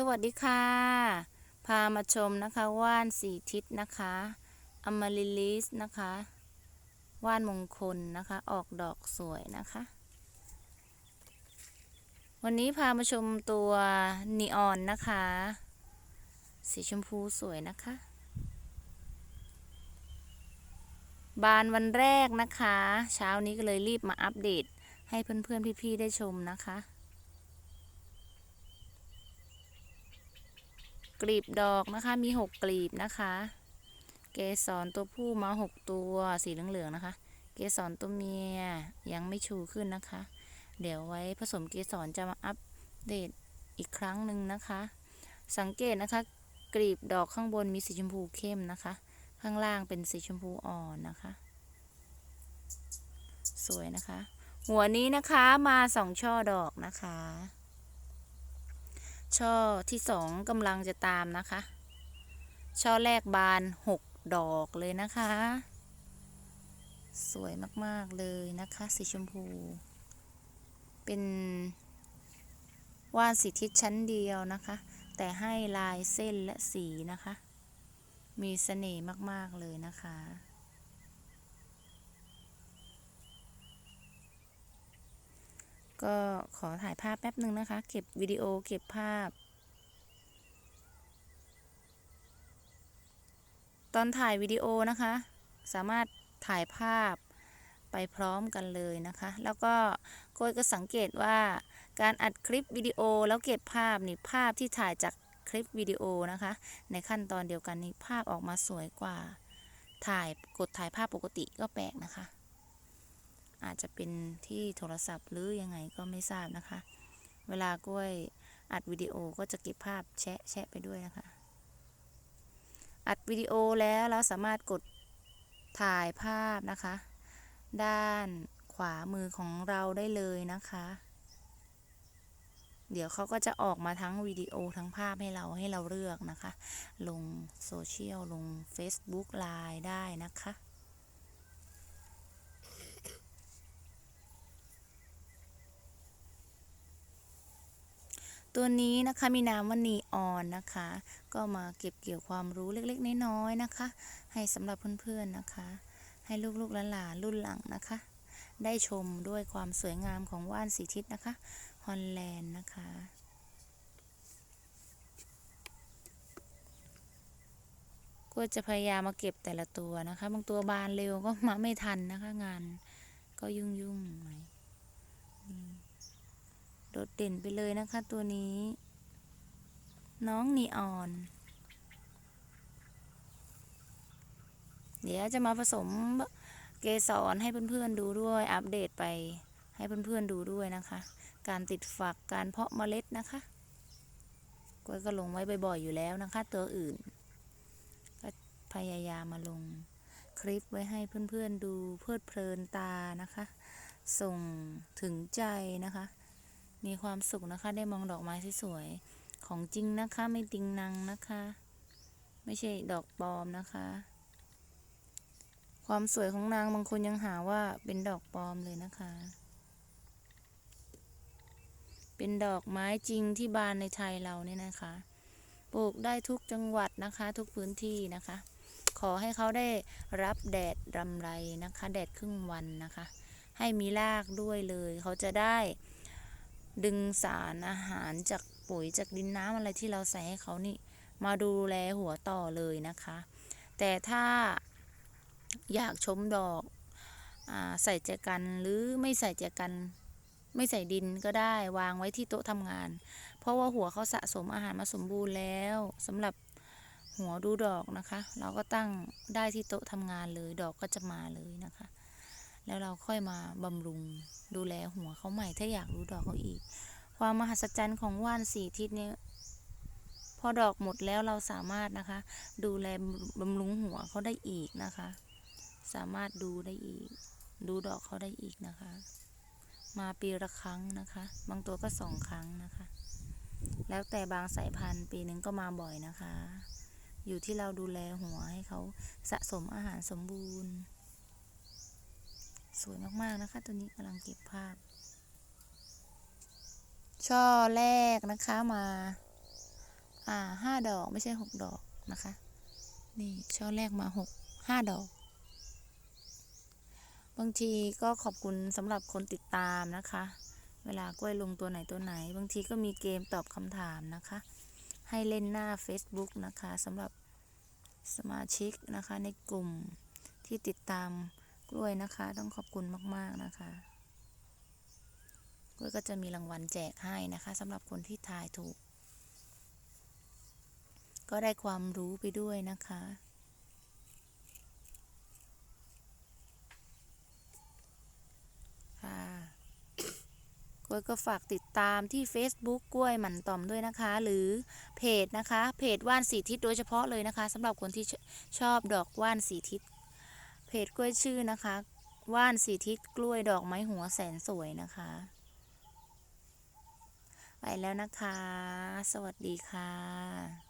สวัสดีค่ะ พามาชมนะคะว่านสีทิศนะคะอม r ิลิสนะคะว่านมงคลนะคะ ออกดอกสวยนะคะ วันนี้พามาชมตัวนีออนนะคะ สีชมพูสวยนะคะ บานวันแรกนะคะ เช้านี้ก็เลยรีบมาอัปเดตให้เพื่อนๆพี่ๆได้ชมนะคะ กลีบดอกนะคะ มีหกกลีบนะคะ เกสรตัวผู้มาหกตัวสีเหลืองๆนะคะ เกสรตัวเมียยังไม่ชูขึ้นนะคะ เดี๋ยวไว้ผสมเกสรจะมาอัปเดตอีกครั้งหนึ่งนะคะ สังเกตนะคะ กลีบดอกข้างบนมีสีชมพูเข้มนะคะ ข้างล่างเป็นสีชมพูอ่อนนะคะ สวยนะคะ หัวนี้นะคะมาสองช่อดอกนะคะ ช่อที่สองกำลังจะตามนะคะ ช่อแรกบานหกดอกเลยนะคะ สวยมากๆเลยนะคะ สีชมพู เป็นว่านสีทิศชั้นเดียวนะคะ แต่ให้ลายเส้นและสีนะคะ มีเสน่ห์มากๆเลยนะคะ ก็ขอถ่ายภาพแป๊บหนึ่งนะคะ เก็บวิดีโอเก็บภาพ ตอนถ่ายวิดีโอนะคะ สามารถถ่ายภาพไปพร้อมกันเลยนะคะ แล้วก็โกยก็สังเกตว่าการอัดคลิปวิดีโอแล้วเก็บภาพนี่ภาพที่ถ่ายจากคลิปวิดีโอนะคะ ในขั้นตอนเดียวกันนี้ภาพออกมาสวยกว่า ถ่ายกดถ่ายภาพปกติก็แปลกนะคะ อาจจะเป็นที่โทรศัพท์หรือยังไงก็ไม่ทราบนะคะ เวลากล้วยอัดวิดีโอก็จะเก็บภาพแชะแชะไปด้วยนะคะ อัดวิดีโอแล้วเราสามารถกดถ่ายภาพนะคะ ด้านขวามือของเราได้เลยนะคะ เดี๋ยวเขาก็จะออกมาทั้งวิดีโอทั้งภาพให้เราให้เราเลือกนะคะ ลงโซเชียลลง Facebook ไลน์ได้นะคะ ตัวนี้นะคะมีนามว่านีออนนะคะ ก็มาเก็บเกี่ยวความรู้เล็กๆ น้อยๆนะคะ ให้สำหรับเพื่อนๆนะคะ ให้ลูกๆหลานๆรุ่นหลังนะคะ ได้ชมด้วยความสวยงามของว่านสีทิศนะคะฮอลแลนด์นะคะก็จะพยายามมาเก็บแต่ละตัวนะคะ บางตัวบานเร็วก็มาไม่ทันนะคะ งานก็ยุ่งยุ่งๆหน่อย ดดเด่นไปเลยนะคะตัวนี้ น้องนีออน เดี๋ยวจะมาผสมเกสรให้เพื่อนๆดูด้วย อัปเดตไปให้เพื่อนๆดูด้วยนะคะ การติดฝักการเพาะเมล็ดนะคะกล้วยก็ลงไว้บ่อยๆอยู่แล้วนะคะ ตัวอื่น ก็พยายามมาลงคลิปไว้ให้เพื่อนๆดูเพลิดเพลินตานะคะ ส่งถึงใจนะคะ มีความสุขนะคะ ได้มองดอกไม้สวยๆของจริงนะคะ ไม่ติงนังนะคะ ไม่ใช่ดอกปลอมนะคะ ความสวยของนางบางคนยังหาว่าเป็นดอกปลอมเลยนะคะ เป็นดอกไม้จริงที่บานในไทยเราเนี่ยนะคะ ปลูกได้ทุกจังหวัดนะคะ ทุกพื้นที่นะคะ ขอให้เขาได้รับแดดรำไรนะคะ แดดครึ่งวันนะคะ ให้มีรากด้วยเลย เขาจะได้ ดึงสารอาหารจากปุ๋ยจากดินน้ำอะไรที่เราใส่ให้เขานี่มาดูแลหัวต่อเลยนะคะ แต่ถ้าอยากชมดอกอใส่แจกันหรือไม่ใส่แจกันไม่ใส่ดินก็ได้วางไว้ที่โต๊ะทำงาน เพราะว่าหัวเขาสะสมอาหารมาสมบูรณ์แล้วสำหรับหัวดูดอกนะคะ เราก็ตั้งได้ที่โต๊ะทำงานเลยดอกก็จะมาเลยนะคะ แล้วเราค่อยมาบำรุงดูแลหัวเขาใหม่ ถ้าอยากรู้ดอกเขาอีก ความมหัศจรรย์ของว่านสีทิศเนี่ยพอดอกหมดแล้วเราสามารถนะคะ ดูแลบำรุงหัวเขาได้อีกนะคะ สามารถดูได้อีก ดูดอกเขาได้อีกนะคะ มาปีละครั้งนะคะ บางตัวก็สองครั้งนะคะ แล้วแต่บางสายพันธุ์ปีหนึ่งก็มาบ่อยนะคะ อยู่ที่เราดูแลหัวให้เขาสะสมอาหารสมบูรณ์ สวยมากๆนะคะ ตัวนี้กำลังเก็บภาพ ช่อแรกนะคะมา อ่าห้าดอกไม่ใช่หกดอกนะคะ นี่ช่อแรกมาหกห้าดอก บางทีก็ขอบคุณสำหรับคนติดตามนะคะ เวลากล้วยลงตัวไหนตัวไหน บางทีก็มีเกมตอบคำถามนะคะ ให้เล่นหน้า Facebook นะคะสำหรับสมาชิกนะคะในกลุ่มที่ติดตาม กล้วยนะคะ ต้องขอบคุณมาก ๆ นะคะกล้วยก็จะมีรางวัลแจกให้นะคะสำหรับคนที่ทายถูก ก็ได้ความรู้ไปด้วยนะคะ ค่ะกล้วยก็ฝากติดตามที่ Facebook กล้วยหมันต่อมด้วยนะคะ หรือเพจนะคะ เพจว่านสีทิศโดยเฉพาะเลยนะคะสำหรับคนที่ชชอบดอกว่านสีทิศ เพจกล้วยชื่อนะคะ ว่านสีทิศกล้วยดอกไม้หัวแสนสวยนะคะ ไปแล้วนะคะ สวัสดีค่ะ